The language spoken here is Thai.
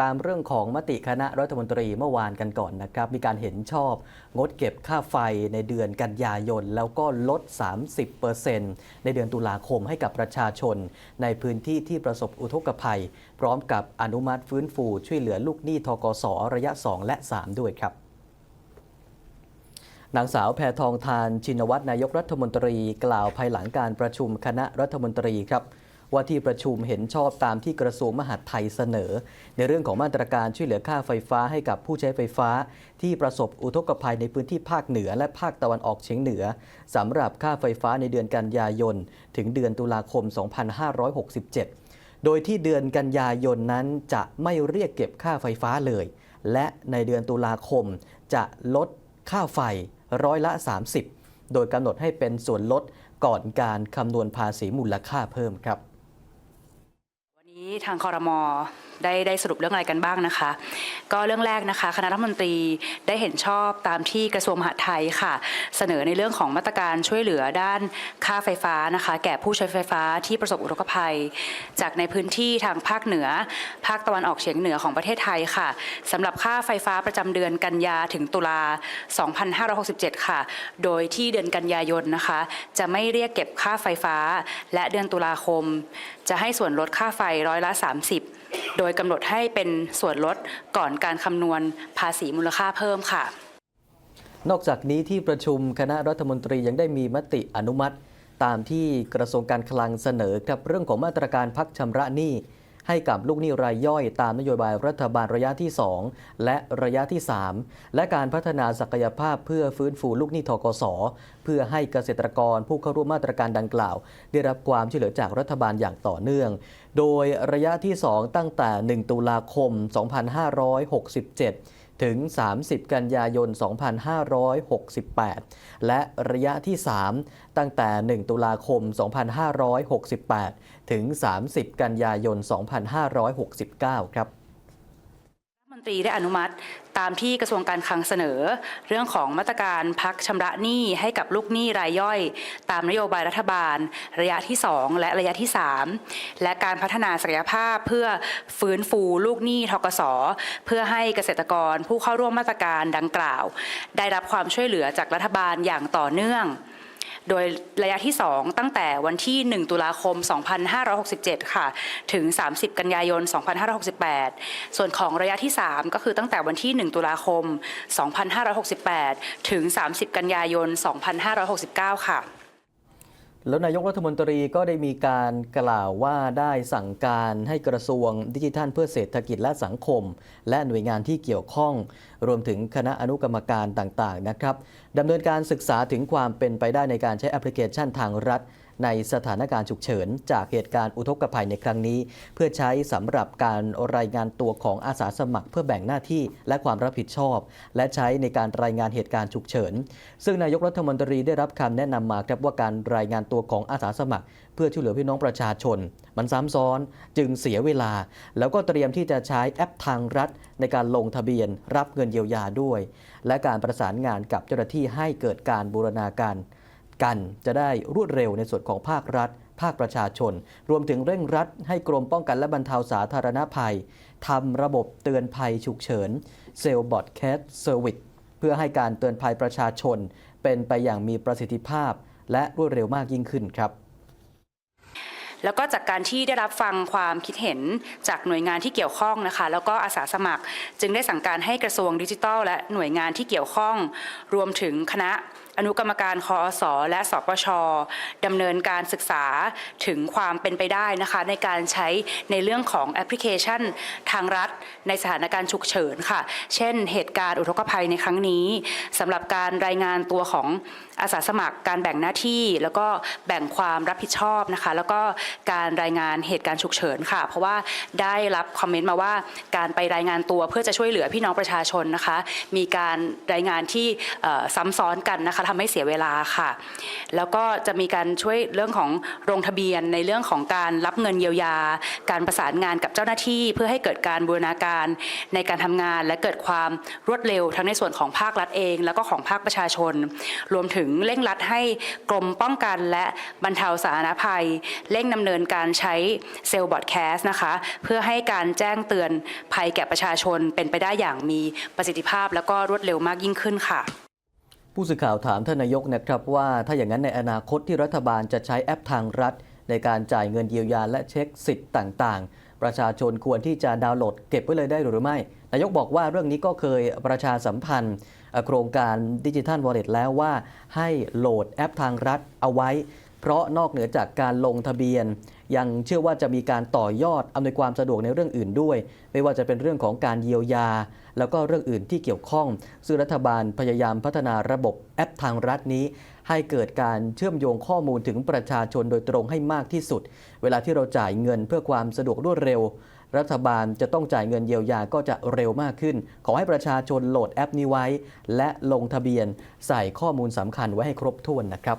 ตามเรื่องของมติคณะรัฐมนตรีเมื่อวานกันก่อนนะครับ มีการเห็นชอบ งดเก็บค่าไฟในเดือนกันยายน แล้วก็ลด 30%ในเดือนตุลาคมให้กับประชาชน ในพื้นที่ที่ประสบอุทกภัย พร้อมกับอนุมัติฟื้นฟูช่วยเหลือลูกหนี้ทกสระยะ 2 และ 3 ด้วยครับนางสาวแพทองทานชินวัตรนายกรัฐมนตรี กล่าวภายหลังการประชุมคณะรัฐมนตรีครับ ว่าที่ประชุมเห็นชอบตามที่กระทรวงมหาดไทยเสนอ ในเรื่องของมาตรการช่วยเหลือค่าไฟฟ้าให้กับผู้ใช้ไฟฟ้า ที่ประสบอุทกภัยในพื้นที่ภาคเหนือและภาคตะวันออกเฉียงเหนือสำหรับค่าไฟฟ้าในเดือนกันยายน ถึงเดือนตุลาคม 2567 โดยที่เดือนกันยายนนั้นจะไม่เรียกเก็บค่าไฟฟ้าเลย และในเดือนตุลาคมจะลดค่าไฟร้อยละ 30 โดยกำหนดให้เป็นส่วนลดก่อนการคำนวณภาษีมูลค่าเพิ่มครับ ทางคอรมอ ได้ได้สรุปเรื่องอะไรกันบ้างนะคะ ก็เรื่องแรกนะคะคณะรัฐมนตรีได้เห็นชอบตามที่กระทรวงมหาดไทยค่ะ เสนอในเรื่องของมาตรการช่วยเหลือด้านค่าไฟฟ้านะคะ แก่ผู้ใช้ไฟฟ้าที่ประสบอุทกภัย จากในพื้นที่ทางภาคเหนือ ภาคตะวันออกเฉียงเหนือของประเทศไทยค่ะสำหรับค่าไฟฟ้าประจำเดือนกันยาถึงตุลา 2567 ค่ะ โดยที่เดือนกันยายนนะคะ จะไม่เรียกเก็บค่าไฟฟ้า และเดือนตุลาคม จะให้ส่วนลดค่าไฟร้อยละ 30 โดยกำหนดให้เป็นส่วนลดก่อนการคำนวณภาษีมูลค่าเพิ่มค่ะ นอกจากนี้ที่ประชุมคณะรัฐมนตรียังได้มีมติอนุมัติ ตามที่กระทรวงการคลังเสนอครับเรื่องของมาตรการพักชำระหนี้ ให้กับลูกหนี้รายย่อยตามนโยบายรัฐบาลระยะที่ 2 และระยะที่ 3 และการพัฒนาศักยภาพเพื่อฟื้นฟูลูกหนี้ทกศเพื่อให้เกษตรกรผู้เข้าร่วมมาตรการดังกล่าว ได้รับความช่วยเหลือจากรัฐบาลอย่างต่อเนื่อง โดยระยะที่ 2 ตั้งแต่ 1 ตุลาคม 2567 ถึง 30 กันยายน 2568 และระยะที่ 3 ตั้งแต่ 1 ตุลาคม 2568 ถึง 30 กันยายน 2569 ครับ นตรีได้อนุมัติตามที่กระทรวงการคลังเสนอ เรื่องของมาตรการพักชำระหนี้ให้กับลูกหนี้รายย่อย ตามนโยบายรัฐบาล ระยะที่ 2 และระยะที่ 3 และการพัฒนาศักยภาพเพื่อฟื้นฟูลูกหนี้ทกสเพื่อให้เกษตรกรผู้เข้าร่วมมาตรการดังกล่าว ได้รับความช่วยเหลือจากรัฐบาลอย่างต่อเนื่อง โดยระยะที่ 2 ตั้งแต่วันที่ 1 ตุลาคม 2567 ค่ะ ถึง 30 กันยายน 2568 ส่วนของระยะที่ 3 ก็คือตั้งแต่วันที่ 1 ตุลาคม 2568 ถึง 30 กันยายน 2569 ค่ะ แล้วนายกรัฐมนตรีก็ได้มีการกล่าวว่าได้สั่งการให้กระทรวงดิจิทัลเพื่อเศรษฐกิจและสังคม และหน่วยงานที่เกี่ยวข้อง รวมถึงคณะอนุกรรมการต่างๆนะครับดำเนินการศึกษาถึงความเป็นไปได้ในการใช้แอปพลิเคชันทางรัฐ ในสถานการณ์ฉุกเฉิน จากเหตุการณ์อุทกภัยในครั้งนี้ เพื่อใช้สำหรับการรายงานตัวของอาสาสมัคร เพื่อแบ่งหน้าที่และความรับผิดชอบ และใช้ในการรายงานเหตุการณ์ฉุกเฉิน ซึ่งนายกรัฐมนตรีได้รับคำแนะนำมาครับว่าการรายงานตัวของอาสาสมัคร เพื่อช่วยเหลือพี่น้องประชาชน มันซ้ำซ้อนจึงเสียเวลา แล้วก็เตรียมที่จะใช้แอปทางรัฐ ในการลงทะเบียน รับเงินเยียวยาด้วย และการประสานงานกับเจ้าหน้าที่ให้เกิดการบูรณาการ กันจะได้รวดเร็วในส่วนของภาครัฐ ภาคประชาชน รวมถึงเร่งรัดให้กรมป้องกันและบรรเทาสาธารณภัยทำระบบเตือนภัยฉุกเฉินเซลบอดแคสเซอร์วิสเพื่อให้การเตือนภัยประชาชน เป็นไปอย่างมีประสิทธิภาพ และรวดเร็วมากยิ่งขึ้นครับแล้วก็จากการที่ได้รับฟังความคิดเห็นจากหน่วยงานที่เกี่ยวข้องนะคะ แล้วก็อาสาสมัคร จึงได้สั่งการให้กระทรวงดิจิทัล และหน่วยงานที่เกี่ยวข้อง รวมถึงคณะ อนุกรรมการคอสอและสปชดำเนินการศึกษาถึงความเป็นไปได้นะคะ ในการใช้ในเรื่องของแอปพลิเคชันทางรัฐ ในสถานการณ์ฉุกเฉินค่ะ เช่น เหตุการณ์อุทกภัยในครั้งนี้สำหรับการรายงานตัวของอาสาสมัครการแบ่งหน้าที่ แล้วก็แบ่งความรับผิดชอบนะคะ แล้วก็การรายงานเหตุการณ์ฉุกเฉินค่ะ เพราะว่าได้รับคอมเมนต์มาว่าการไปรายงานตัวเพื่อจะช่วยเหลือพี่น้องประชาชนนะคะ มีการรายงานที่ซ้ำซ้อนกันนะคะทำให้เสียเวลาค่ะ แล้วก็จะมีการช่วยเรื่องของลงทะเบียนในเรื่องของการรับเงินเยียวยา การประสานงานกับเจ้าหน้าที่ เพื่อให้เกิดการบูรณาการในการทำงาน และเกิดความรวดเร็วทั้งในส่วนของภาครัฐเอง แล้วก็ของภาคประชาชน รวมถึงเร่งรัดให้กรมป้องกันและบรรเทาสาธารณภัย เร่งดำเนินการใช้เซลล์บอดแคสต์นะคะ เพื่อให้การแจ้งเตือนภัยแก่ประชาชนเป็นไปได้อย่างมีประสิทธิภาพ แล้วก็รวดเร็วมากยิ่งขึ้นค่ะ ผู้สื่อข่าวถามท่านนายกนะครับว่าถ้าอย่างนั้นในอนาคตที่รัฐบาลจะใช้แอปทางรัฐ ในการจ่ายเงินเยียวยาและเช็คสิทธิ์ต่างๆ ประชาชนควรที่จะดาวน์โหลดเก็บไว้เลยได้หรือไม่ นายกบอกว่าเรื่องนี้ก็เคยประชาสัมพันธ์ โครงการดิจิทัลวอลเล็ตแล้วว่าให้โหลดแอปทางรัฐเอาไว้ เพราะนอกเหนือจากการลงทะเบียน ยังเชื่อว่าจะมีการต่อยอดอำนวยความสะดวกในเรื่องอื่นด้วย ไม่ว่าจะเป็นเรื่องของการเยียวยา แล้วก็เรื่องอื่นที่เกี่ยวข้อง ซึ่งรัฐบาลพยายามพัฒนาระบบแอปทางรัฐนี้ ให้เกิดการเชื่อมโยงข้อมูลถึงประชาชนโดยตรงให้มากที่สุด เวลาที่เราจ่ายเงินเพื่อความสะดวกรวดเร็วรัฐบาลจะต้องจ่ายเงินเยียวยาก็จะเร็วมากขึ้น ขอให้ประชาชนโหลดแอปนี้ไว้ และลงทะเบียนใส่ข้อมูลสำคัญไว้ให้ครบถ้วนนะครับ